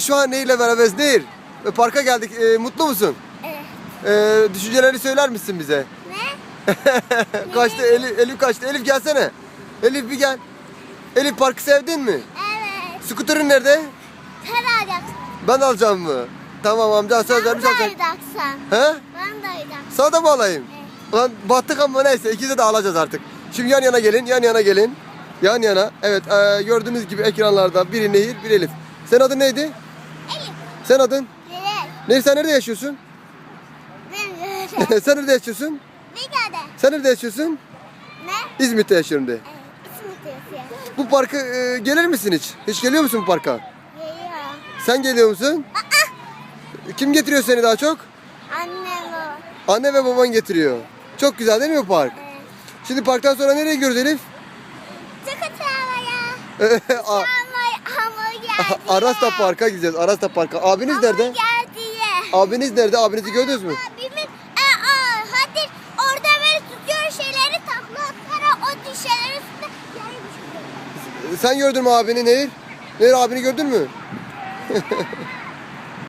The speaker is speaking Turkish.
Şu an neyle beraberiz? Nehir. Parka geldik. E, mutlu musun? Evet. E, düşünceleri söyler misin bize? Ne? kaçtı Elif, Elif kaçtı. Elif gelsene. Elif bir gel. Elif parkı sevdin mi? Evet. Skuterın nerede? Sen alacaksın. Ben alacağım mı? Tamam amca söz vermiş Ben de alacak. alacaksın. He? Ben de alacaksın. Sana da mı alayım? Ulan battık ama neyse ikimizi de alacağız artık. Şimdi yan yana gelin, yan yana gelin. Yan yana. Evet e, gördüğünüz gibi ekranlarda biri Nehir, biri Elif. Senin adın neydi? Sen adın? Nereye? Nehir sen nerede yaşıyorsun? Ben sen nerede yaşıyorsun? Bir gade. Sen nerede yaşıyorsun? Ne? İzmit'te yaşıyorum de. Evet. İsmi Tevfik. Bu parka e, gelir misin hiç? Hiç geliyor musun bu parka? Geliyor. Sen geliyor musun? Kim getiriyor seni daha çok? Annem o. Anne ve baban getiriyor. Çok güzel değil mi bu park? Evet. Şimdi parktan sonra nereye gidiyoruz Elif? Çikolataya. A- Hamur, hamur geldi. Arasta Park'a gideceğiz. Arasta Park'a. Abiniz Hamur nerede? geldi ye. Abiniz nerede? Abinizi gördünüz mü? Abimin e, a, hadi orada böyle tutuyor şeyleri takla atlara o üstünde yaymış. Sen gördün mü abini Nehir? Nehir abini gördün mü?